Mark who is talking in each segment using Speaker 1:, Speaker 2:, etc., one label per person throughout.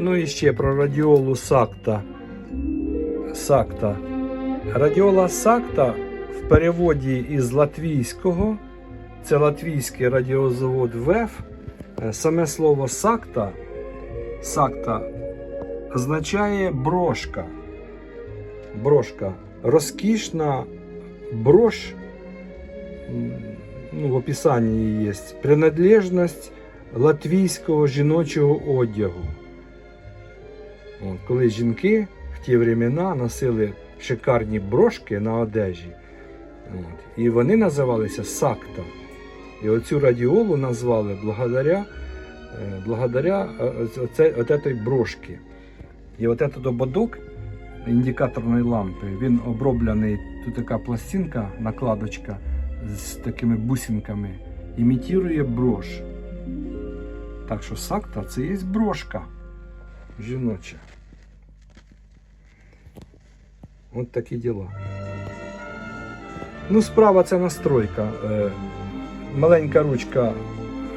Speaker 1: Ну і ще про радіолу Сакта. Сакта. Радіола Сакта в переводі із латвійського, це латвійський радіозавод ВЕФ. Е, Саме слово Сакта, Сакта означає брошка. Брошка. Розкішна брошь, м, ну, в описанні є, принадлежність латвійського жіночого одягу. Коли жінки в ті времена носили шикарні брошки на одежі, і вони називалися сакта. І оцю радіолу назвали благодаря, е, благодаря е, оце, брошки. І от этот ободок індикаторної лампи, він оброблений, тут така пластинка, накладочка з такими бусинками, імітує брош. Так що сакта це є брошка жіноча. От такі діла. Ну, справа це настройка. Е, Маленька ручка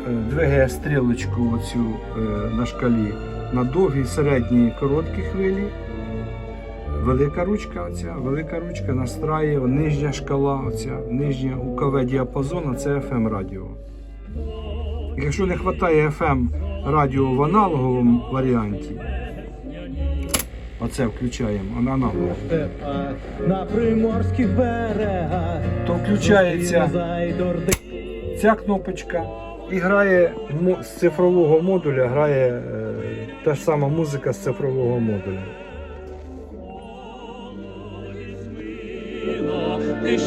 Speaker 1: е, двигає стрілочку оцю е, на шкалі на довгій, середній короткій хвилі. Велика ручка, оця, велика ручка настраює нижня шкала, оця, нижня УКВ діапазон, це FM радіо. Якщо не вистачає FM радіо в аналоговому варіанті, оце включаємо аналог,
Speaker 2: степах, на приморських берегах,
Speaker 1: то включається ця кнопочка і грає з цифрового модуля, грає е, та ж сама музика з цифрового модуля.
Speaker 3: Ти